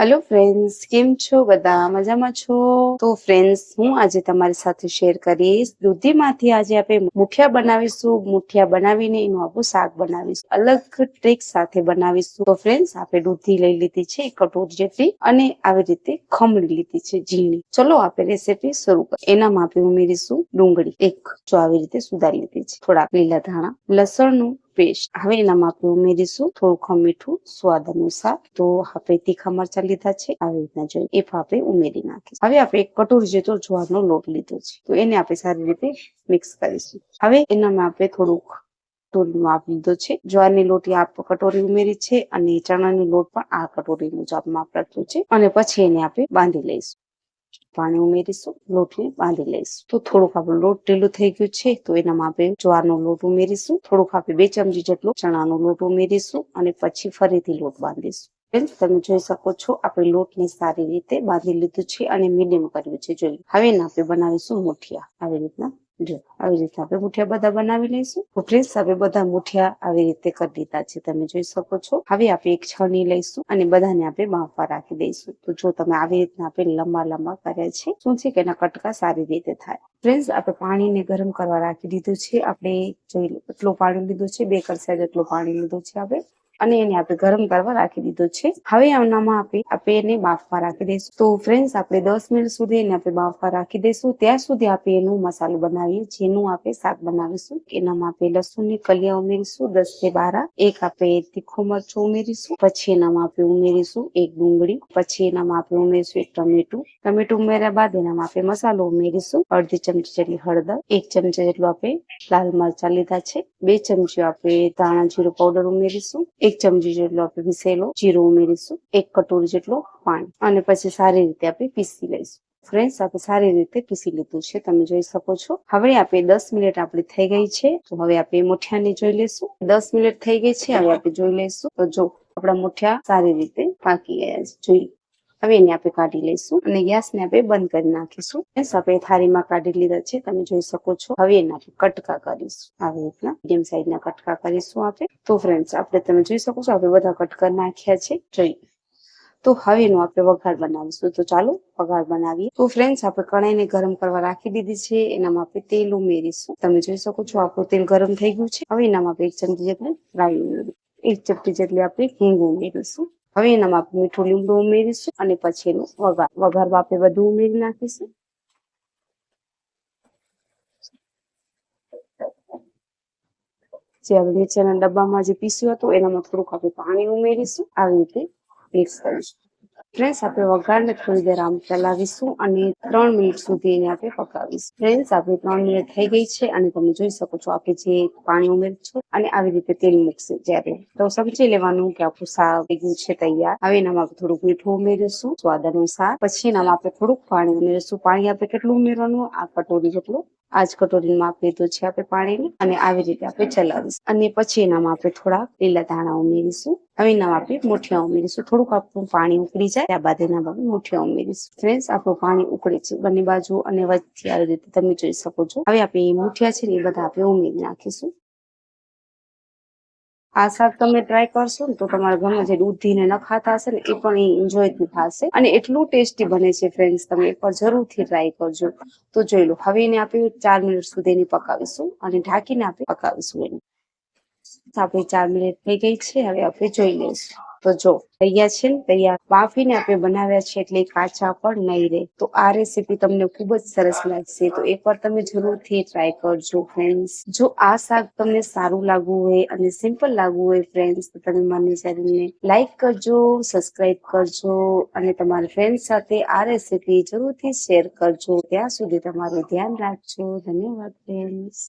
Hello friends કેમ છો? બધા મજામાં છો? તો ફ્રેન્ડ્સ હું આજે તમારી સાથે શેર કરીશ. દૂધીમાંથી આજે આપણે મુઠિયા બનાવીશું. મુઠિયા બનાવીને એનું આપણું શાક બનાવીશું. અલગ ટ્રીક સાથે બનાવીશું. તો ફ્રેન્ડ્સ આપણે દૂધી લઈ લીધી છે, એક કટોરી જેટલી, અને આવી રીતે ખમણી લીધી છે, ઝીણી. ચલો આપણે રેસીપી શરૂ કરીએ. એનામાં આપણે ઉમેરીશું ડુંગળી. એક જો આવી રીતે સુધારી લીધી છે. થોડા લીલા ધાણા, લસણનું પેસ્ટ હવે એનામાં આપણે ઉમેરીશું થોડુંક મીઠું સ્વાદ અનુસાર તો આપણે તીખા મરચા લીધા છે આવી રીતના જોઈએ એ આપણે ઉમેરી નાખીશું હવે આપણે એક કટોરી જેટલો જુવારનો લોટ લીધો છે। તો એને આપણે સારી રીતે મિક્સ કરીશું। હવે એનામાં આપણે થોડુંક કટોરીનો માપ લીધો છે। જ્વારની લોટી આ કટોરી ઉમેરી છે અને ચણાની લોટ પણ આ કટોરીનું જ માપ રાખ્યું છે। અને પછી એને આપણે બાંધી લઈશું। પાણી ઉમેરીશું, લોટને બાંધી લઈશું. તો થોડુંક આપણો લોટ ઢીલો થઈ ગયું છે, તો એનામાં આપણે જ્વારનો લોટ ઉમેરીશું. થોડુંક આપણે બે ચમચી જેટલો ચણાનો લોટ ઉમેરીશું અને પછી ફરીથી લોટ બાંધીશું. તમે જોઈ શકો છો, આપણે લોટને સારી રીતે બાંધી લીધું છે અને મીડિયમ કર્યું છે જોઈ હવે આપણે બનાવીશું મુઠિયા. આવી રીતના જો, આવી રીતે આપણે મુઠિયા બધા બનાવી લઈશું. તો ફ્રેન્ડ્સ આપણે બધા મુઠિયા આવી રીતે કરી દીધા છે, તમે જોઈ શકો છો. હવે આપણે એક છણી લઈશું અને બધાને આપણે બાફવા રાખી દઈશું. તો જો તમે આવી રીતના આપણે લંબા લંબા કર્યા છે, શું છે કે એના કટકા સારી રીતે થાય. ફ્રેન્ડ્સ આપણે પાણીને ગરમ કરવા રાખી દીધું છે. આપણે જોઈ એટલું પાણી લીધું છે, બે કળસા જેટલું પાણી લીધું છે આપણે. અને એને આપણે ગરમ કરવા રાખી દીધો છે. હવે આનામાં આપણે આપણે એને બાફવા રાખી દઈશું. તો ફ્રેન્ડ્સ આપણે દસ મિનિટ સુધી એને આપણે બાફવા રાખી દઈશું. ત્યાં સુધી આપણે એનું મસાલો બનાવીએ, જેનું આપણે શાક બનાવીશું. એનામાં આપણે લસણની કલિયા ઉમેરીશું, દસથી બાર. એક આપણે તીખું મરચું ઉમેરીશું. પછી એનામાં આપણે ઉમેરીશું એક ડુંગળી. પછી એનામાં આપણે ઉમેરીશું એક ટમેટું. ટમેટું ઉમેર્યા બાદ એનામાં આપણે મસાલો ઉમેરીશું. અડધી ચમચી જેટલી હળદર, એક ચમચા જેટલું આપણે લાલ મરચા લીધા છે. બે ચમચી આપણે ધાણા જીરું પાવડર ઉમેરીશું. એક ચમચી જેટલો આપણે પીસેલો જીરો ઉમેરીશું, એક કટોરી જેટલો પાણી. અને પછી સારી રીતે આપણે પીસી લઈશું. ફ્રેન્ડ્સ, આપણે સારી રીતે પીસી લીધું છે, તમે જોઈ શકો છો. હવે આપણે દસ મિનિટ આપણી થઈ ગઈ છે, તો હવે આપણે મુઠિયાને જોઈ લઈશું. દસ મિનિટ થઈ ગઈ છે, હવે આપણે જોઈ લઈશું. તો જો આપણા મુઠિયા સારી રીતે પાકી ગયા છે, જોઈ હવે એને આપણે કાઢી લઈશું અને ગેસને આપણે બંધ કરી નાખીશું. ગેસ આપણે થાળીમાં કાઢી લીધા છે, તમે જોઈ શકો છો. હવે એના કટકા કરીશું. આવી રીતના મીડિયમ સાઈઝના કટકા કરીશું આપણે. તો ફ્રેન્ડ્સ આપણે તમે જોઈ શકો છો, આપણે બધા કટકા નાખ્યા છે. જોઈ. તો હવે એનો આપણે વઘાર બનાવીશું. તો ચાલો, વઘાર બનાવીએ. તો ફ્રેન્ડ્સ આપણે કણાઈને ગરમ કરવા રાખી દીધી છે. એનામાં આપણે તેલ ઉમેરીશું. તમે જોઈ શકો છો, આપણું તેલ ગરમ થઈ ગયું છે. હવે એનામાં આપણે એક ચમચી જેટલી રાઈ ઉમેરીશું. એક ચપટી જેટલી આપણે હિંગ ઉમેરીશું. હવે એનામાં મીઠું લીમડું ઉમેરીશું અને પછી એનું વઘાર વઘારમાં આપણે બધું ઉમેરી નાખીશું. જે હવે નીચેના ડબ્બામાં જે પીસ્યું હતું, એનામાં થોડુંક આપણે પાણી ઉમેરીશું. આવી રીતે મિક્સ કરીશું. ફ્રેન્ડ્સ આપણે વઘારને થોડી દેર આમ ચલાવીશું અને ત્રણ મિનિટ સુધી એને આપણે પકાવીશું. ફ્રેન્ડ્સ આપણે ત્રણ મિનિટ થઈ ગઈ છે અને તમે જોઈ શકો છો આપણે જે પાણી ઉમેર્યું છે અને આવી રીતે તેલ મૂકશે જ્યારે તો સમજી લેવાનું કે આપણું શાક ગયું છે તૈયાર. હવે એનામાં આપણે થોડુંક મીઠું ઉમેરીશું, સ્વાદ અનુસાર. પછી એનામાં આપણે થોડુંક પાણી ઉમેરીશું. પાણી આપણે કેટલું ઉમેરવાનું? આ કટોરી જેટલું. આ જ કટોરીનું માપ છે આપણે પાણીનું અને આવી રીતે આપણે ચલાવીશું. અને પછી એનામાં આપણે થોડા લીલા ધાણા ઉમેરીશું. હવે નવા આપણે મુઠિયા ઉમેરીશું. થોડુંક આપણું પાણી ઉકળી જાય, ત્યારબાદ એના બાદ મુઠિયા ઉમેરીશું. ફ્રેન્ડ્સ, આપણું પાણી ઉકળે છે બંને બાજુ અને વચ્ચે આવી રીતે તમે જોઈ શકો છો. હવે આપણે મૂઠિયા છે ને એ બધા આપણે ઉમેરી નાખીશું. આ શાક તમે ટ્રાય કરશો ને તો તમારા ઘરમાં જે દૂધી ને નખાતા હશે ને, એ પણ એન્જોય થશે. અને એટલું ટેસ્ટી બને છે ફ્રેન્ડ્સ તમે એકવાર જરૂરથી ટ્રાય કરજો. તો જોઈ લો, હવે એને આપણે ચાર મિનિટ સુધી એને પકાવીશું અને ઢાંકીને આપણે પકાવીશું એને. આપણે ચાર મિનિટ થઈ ગઈ છે. હવે આપણે જોઈ લઈશું. તો જો, તૈયાર છે ને? તૈયાર. બાફીને આપણે બનાવ્યા છે એટલે કાચા પણ નહીં રહે. તો આ રેસીપી તમને ખૂબ જ સરસ લાગશે. તો એકવાર તમે જરૂરથી ટ્રાય કરજો ફ્રેન્ડ્સ જો આ શાક તમને સારું લાગવું હોય અને સિમ્પલ લાગવું હોય ફ્રેન્ડ્સ તો તમે મારી ચેનલને લાઈક કરજો સબસ્ક્રાઇબ કરજો અને તમારા ફ્રેન્ડ સાથે આ રેસીપી જરૂરથી શેર કરજો. ત્યાં સુધી તમારું ધ્યાન રાખજો. ધન્યવાદ ફ્રેન્ડ્સ